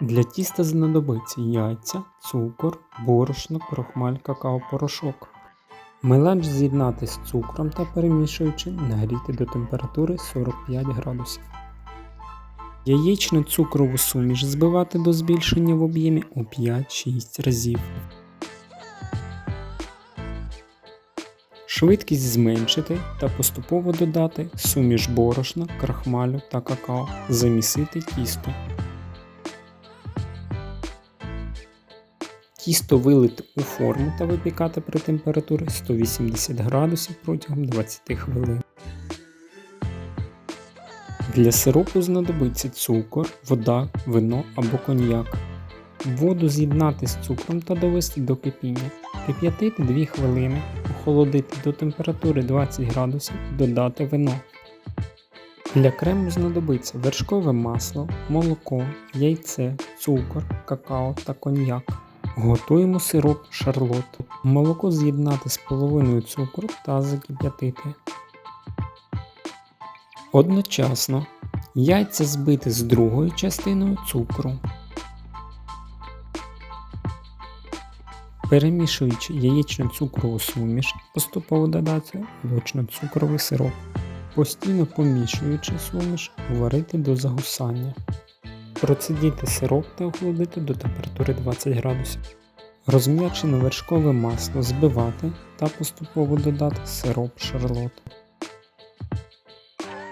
Для тіста знадобиться яйця, цукор, борошно, крохмаль, какао-порошок. Меланж з'єднати з цукром та перемішуючи нагріти до температури 45 градусів. Яєчну цукрову суміш збивати до збільшення в об'ємі у 5-6 разів. Швидкість зменшити та поступово додати суміш борошна, крахмалю та какао. Замісити тісто. Тісто вилити у форму та випікати при температурі 180 градусів протягом 20 хвилин. Для сиропу знадобиться цукор, вода, вино або коньяк. Воду з'єднати з цукром та довести до кипіння. Кип'ятити 2 хвилини, охолодити до температури 20 градусів, додати вино. Для крему знадобиться вершкове масло, молоко, яйце, цукор, какао та коньяк. Готуємо сироп шарлот. Молоко з'єднати з половиною цукру та закип'ятити. Одночасно яйця збити з другою частиною цукру. Перемішуючи яєчну цукрову суміш, поступово додати молочно-цукровий сироп. Постійно помішуючи суміш, варити до загусання. Процедити сироп та охолодити до температури 20 градусів. Розм'ячене вершкове масло збивати та поступово додати сироп шарлот.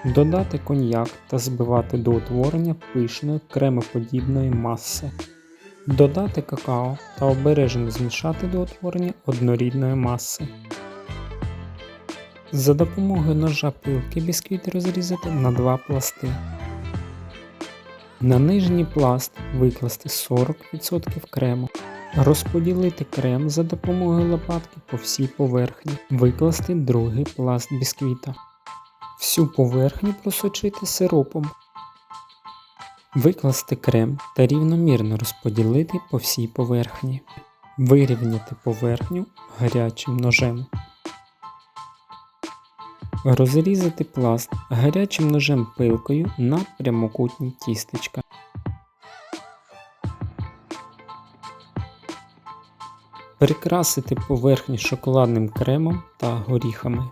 Додати коньяк та збивати до утворення пишної кремоподібної маси. Додати какао та обережно змішати до утворення однорідної маси. За допомогою ножа пилки бісквіт розрізати на два пласти. На нижній пласт викласти 40% крему. Розподілити крем за допомогою лопатки по всій поверхні. Викласти другий пласт бісквіта. Всю поверхню просочити сиропом. Викласти крем та рівномірно розподілити по всій поверхні. Вирівняти поверхню гарячим ножем. Розрізати пласт гарячим ножем пилкою на прямокутні тістечка. Прикрасити поверхню шоколадним кремом та горіхами.